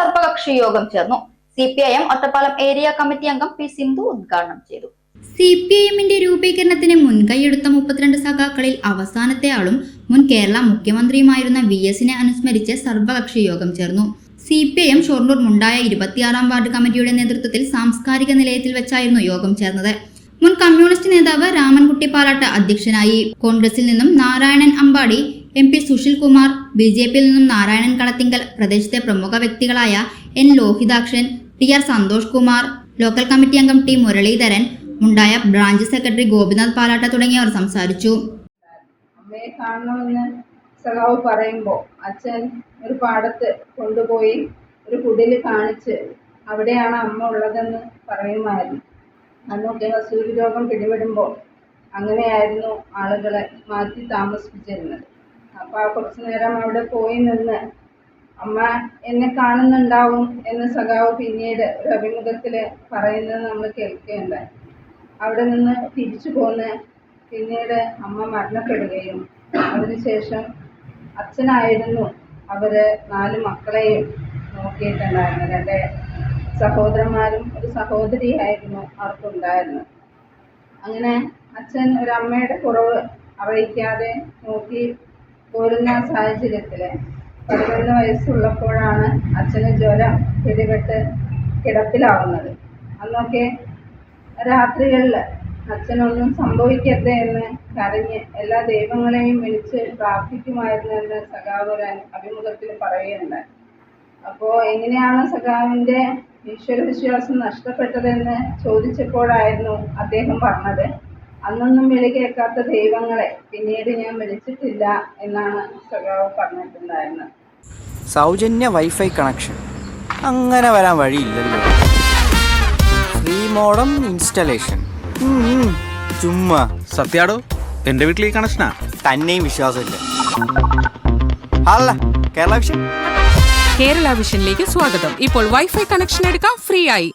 സർവകക്ഷി യോഗം ചേർന്നു. C P I M Ottapalam area committee അംഗം പി സിന്ധു ഉദ്ഘാടനം ചെയ്തു. സി പി ഐ എമ്മിന്റെ രൂപീകരണത്തിന് മുൻകൈയെടുത്ത മുപ്പത്തിരണ്ട് സഖാക്കളിൽ അവസാനത്തെ ആളും മുൻ കേരള മുഖ്യമന്ത്രിയുമായിരുന്ന വി എസിനെ അനുസ്മരിച്ച് സർവകക്ഷി യോഗം ചേർന്നു. C P I M Shoranur Mundaya ഇരുപത്തിയാറാം വാർഡ് കമ്മിറ്റിയുടെ നേതൃത്വത്തിൽ സാംസ്കാരിക നിലയത്തിൽ വെച്ചായിരുന്നു യോഗം ചേർന്നത്. മുൻ കമ്മ്യൂണിസ്റ്റ് നേതാവ് രാമൻകുട്ടി പാലാട്ട് അധ്യക്ഷനായി. കോൺഗ്രസിൽ നിന്നും Narayanan Ambadi M P Sushil Kumar B J പിയിൽ നിന്നും നാരായണൻ കളത്തിങ്കൽ പ്രദേശത്തെ പ്രമുഖ വ്യക്തികളായ N Lohithakshan T R Santhosh Kumar local committee അംഗം ടി മുരളീധരൻ ഉണ്ടായ ബ്രാഞ്ച് സെക്രട്ടറി ഗോപിനാഥ് പാലാട്ട തുടങ്ങിയവർ സംസാരിച്ചു. സഖാവ് പറയുമ്പോൾ അച്ഛൻ ഒരു പാടത്ത് കൊണ്ടുപോയി ഒരു കുടിൽ കാണിച്ച് അവിടെയാണ് അമ്മ ഉള്ളതെന്ന് പറയുമായിരുന്നു. അന്നൊക്കെ വസൂരി രോഗം പിടിപെടുമ്പോൾ അങ്ങനെയായിരുന്നു ആളുകളെ മാറ്റി താമസിപ്പിച്ചിരുന്നത്. അപ്പോൾ കുറച്ചു നേരം അവിടെ പോയി നിന്ന് അമ്മ എന്നെ കാണുന്നുണ്ടാവും എന്ന് സഖാവ് പിന്നീട് ഒരു അഭിമുഖത്തിൽ പറയുന്നത് നമ്മൾ കേൾക്കുകയുണ്ടായി അവിടെ നിന്ന് തിരിച്ചു പോന്ന് പിന്നീട് അമ്മ മരണപ്പെടുകയും അതിനുശേഷം അച്ഛനായിരുന്നു അവർ നാല് മക്കളെയും നോക്കിയിട്ടുണ്ടായിരുന്നു രണ്ട് സഹോദരന്മാരും ഒരു സഹോദരിയായിരുന്നു അവർക്കുണ്ടായിരുന്നു അങ്ങനെ അച്ഛൻ ഒരു അമ്മയുടെ കുറവ് അറിയിക്കാതെ നോക്കി പോരുന്ന സാഹചര്യത്തിൽ പതിനൊന്ന് വയസ്സുള്ളപ്പോഴാണ് അച്ഛന് ജ്വരം പിടിപെട്ട് കിടപ്പിലാവുന്നത്. അന്നൊക്കെ രാത്രികളിൽ അച്ഛനൊന്നും സംഭവിക്കട്ടെ എന്ന് കരഞ്ഞ് എല്ലാ ദൈവങ്ങളെയും വിളിച്ച് പ്രാർത്ഥിക്കുമായിരുന്നു എന്ന് സഖാവ് ഒരു അഭിമുഖത്തിൽ പറയുന്നുണ്ട്. അപ്പോൾ എങ്ങനെയാണ് സഖാവിന്റെ ഈശ്വരവിശ്വാസം നഷ്ടപ്പെട്ടതെന്ന് ചോദിച്ചപ്പോഴായിരുന്നു അദ്ദേഹം പറഞ്ഞത്. അന്നൊന്നും വിളി കേൾക്കാത്ത ദൈവങ്ങളെ പിന്നീട് ഞാൻ വിളിച്ചിട്ടില്ല എന്നാണ് സഖാവ് പറഞ്ഞിട്ടുണ്ടായിരുന്നത്. സൗജന്യ വൈഫൈ കണക്ഷൻ. അങ്ങനെ വരാൻ വഴിയില്ലല്ലോ. Free modem installation. ചുമ്മാ. സത്യാടോ എന്റെ വീട്ടിൽ ഈ കണക്ഷനാ? തന്നെയും വിശ്വാസമില്ല. അല്ല കേരള വിഷൻ. കേരള വിഷനിലേക്ക് സ്വാഗതം. ഇപ്പോൾ വൈഫൈ കണക്ഷൻ എടുക്കാം ഫ്രീ ആയി.